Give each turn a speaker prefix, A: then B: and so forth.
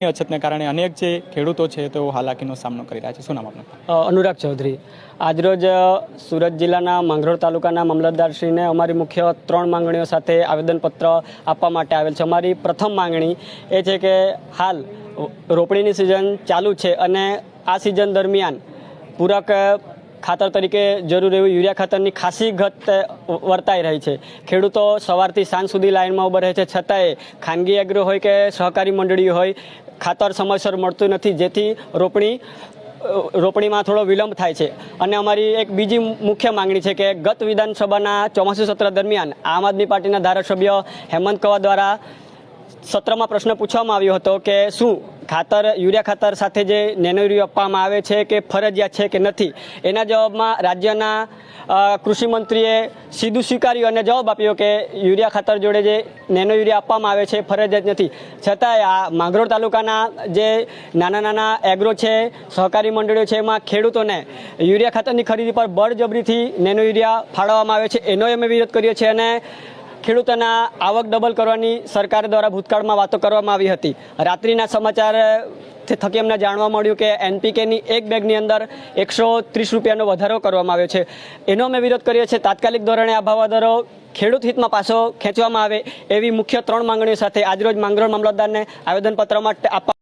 A: અછતને કારણે અનેક જે ખેડૂતો છે તેઓ હાલાકીનો સામનો કરી રહ્યા છે. શું નામ આપનું?
B: અનુરાગ ચૌધરી. આજરોજ સુરત જિલ્લાના માંગરોળ તાલુકાના મામલતદારશ્રીને અમારી મુખ્ય ત્રણ માંગણીઓ સાથે આવેદનપત્ર આપવા માટે આવેલ છે. અમારી પ્રથમ માંગણી એ છે કે હાલ રોપણીની સિઝન ચાલુ છે અને આ સિઝન દરમિયાન પૂરક ખાતર તરીકે જરૂર એવું યુરિયા ખાતરની ખાસી ઘટ વર્તાઈ રહી છે. ખેડૂતો સવારથી સાંજ સુધી લાઇનમાં ઊભા રહે છે. છતાંય ખાનગી એગ્રો હોય કે સહકારી મંડળીઓ હોય, ખાતર સમયસર મળતું નથી. જેથી રોપણી રોપણીમાં થોડો વિલંબ થાય છે. અને અમારી એક બીજી મુખ્ય માંગણી છે કે ગત વિધાનસભાના ચોમાસું સત્ર દરમિયાન આમ આદમી પાર્ટીના ધારાસભ્ય હેમંત કવા દ્વારા સત્રમાં પ્રશ્ન પૂછવામાં આવ્યો હતો કે શું ખાતર, યુરિયા ખાતર સાથે જે નેનો યુરિયા આપવામાં આવે છે કે ફરજિયાત છે કે નથી, એના જવાબમાં રાજ્યના કૃષિમંત્રીએ સીધું સ્વીકાર્યું અને જવાબ આપ્યો કે યુરિયા ખાતર જોડે જે નેનો યુરિયા આપવામાં આવે છે ફરજિયાત નથી. છતાંય આ માંગરોળ તાલુકાના જે નાના નાના એગ્રો છે, સહકારી મંડળીઓ છે, એમાં ખેડૂતોને યુરિયા ખાતરની ખરીદી પર બળજબરીથી નેનો યુરિયા ફાળવવામાં આવે છે, એનો અમે વિરોધ કર્યો છે અને ખેડૂતોના આવક ડબલ કરવાની સરકાર દ્વારા ભૂતકાળમાં વાતો કરવામાં આવી હતી. રાત્રિના સમાચાર થકી અમને જાણવા મળ્યું કે એનપીકેની એક બેગની અંદર એકસો ત્રીસ રૂપિયાનો વધારો કરવામાં આવ્યો છે. એનો અમે વિરોધ કરીએ છીએ. તાત્કાલિક ધોરણે આ ભાવ વધારો ખેડૂત હિતમાં પાછો ખેંચવામાં આવે એવી મુખ્ય ત્રણ માંગણીઓ સાથે આજરોજ માંગરોળ મામલતદારને આવેદનપત્રમાં આપવા